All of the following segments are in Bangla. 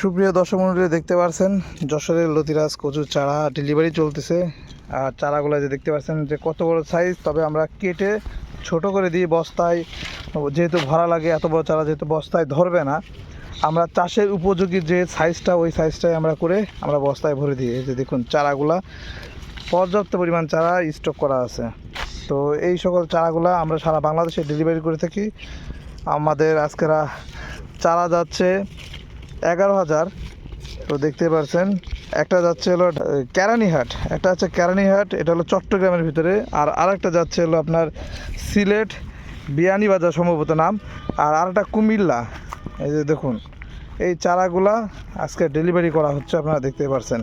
সুপ্রিয় দর্শক মন্ডলী, দেখতে পাচ্ছেন যশোরের লতিরাজ কচুর চারা ডেলিভারি চলতেছে। আর চারাগুলো যে দেখতে পাচ্ছেন যে কত বড় সাইজ তবে আমরা কেটে ছোট করে দিই বস্তায়, যেহেতু ভাড়া লাগে, এত বড় চারা যেহেতু বস্তায় ধরবে না, আমরা চাষের উপযোগী যে সাইজটা ওই সাইজটাই আমরা করে আমরা বস্তায় ভরে দিই। যে দেখুন চারাগুলা, পর্যাপ্ত পরিমাণ চারা স্টক করা আছে। তো এই সকল চারাগুলা আমরা সারা বাংলাদেশে ডেলিভারি করে থাকি। আমাদের আজকেরা চারা যাচ্ছে এগারো হাজার। তো দেখতে পাচ্ছেন একটা যাচ্ছে হলো কেরানীহাট। একটা হচ্ছে কেরানীহাট, এটা হলো চট্টগ্রামের ভিতরে। আর আরেকটা যাচ্ছে হলো আপনার সিলেট বিয়ানীবাজার সম্ভবত নাম। আর আরেকটা কুমিল্লা। এই যে দেখুন, এই চারাগুলা আজকে ডেলিভারি করা হচ্ছে, আপনারা দেখতে পাচ্ছেন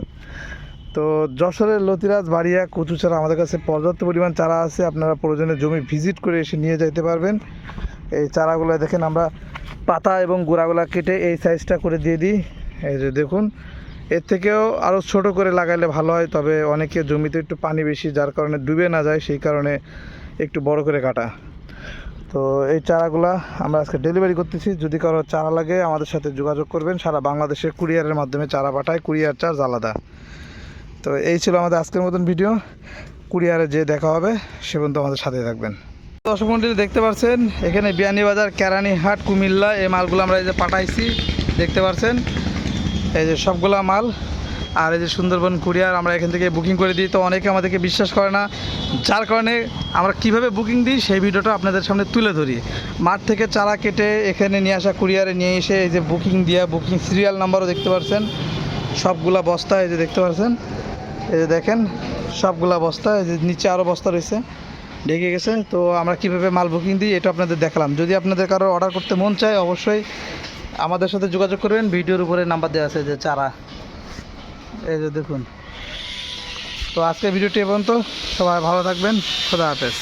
তো যশোরের লতিরাজ বাড়িয়া কচু চারা আমাদের কাছে পর্যাপ্ত পরিমাণ চারা আছে। আপনারা প্রয়োজনে জমি ভিজিট করে এসে নিয়ে যাইতে পারবেন। এই চারাগুলো দেখেন আমরা পাতা এবং গোড়াগুলা কেটে এই সাইজটা করে দিয়ে দিই। এই যে দেখুন, এর থেকেও আরও ছোট করে লাগাইলে ভালো হয়, তবে অনেকে জমিতে একটু পানি বেশি, যার কারণে ডুবে না যায়, সেই কারণে একটু বড় করে কাটা। তো এই চারাগুলা আমরা আজকে ডেলিভারি করতেছি। যদি কারও চারা লাগে, আমাদের সাথে যোগাযোগ করবেন। সারা বাংলাদেশে কুরিয়ারের মাধ্যমে চারা পাঠায়, কুরিয়ার চার্জ আলাদা। তো এই ছিল আমাদের আজকের মতন ভিডিও কুরিয়ারে যে দেখা হবে, সে পর্যন্ত আমাদের সাথে থাকবেন। দর্শক মন্ডলী দেখতে পাচ্ছেন এখানে বিয়ানীবাজার কেরানীহাট কুমিল্লা, এই মালগুলো আমরা এই যে পাঠাইছি, দেখতে পাচ্ছেন এই যে সবগুলা মাল, আর এই যে সুন্দরবন কুরিয়ার আমরা এখান থেকে বুকিং করে দিই। তো অনেকে আমাদেরকে বিশ্বাস করে না, যার কারণে আমরা কীভাবে বুকিং দিই সেই ভিডিওটা আপনাদের সামনে তুলে ধরি। মাঠ থেকে চারা কেটে এখানে নিয়ে আসা কুরিয়ারে নিয়ে এসে এই যে বুকিং দেওয়া বুকিং সিরিয়াল নাম্বারও দেখতে পাচ্ছেন সবগুলা বস্তা এই যে দেখতে পাচ্ছেন এই যে দেখেন, সবগুলা বস্তা, এই যে নিচে আরও বস্তা রয়েছে। ঢেকে গেছে তো আমরা কীভাবে মাল বুকিং দিই এটা আপনাদের দেখালাম। যদি আপনাদের কারও অর্ডার করতে মন চায়, অবশ্যই আমাদের সাথে যোগাযোগ করবেন। ভিডিওর উপরে নাম্বার দেওয়া আছে যে চারা। এই যে দেখুন। তো আজকে ভিডিওটি এ পর্যন্ত। সবাই ভালো থাকবেন। খোদা হাফেজ।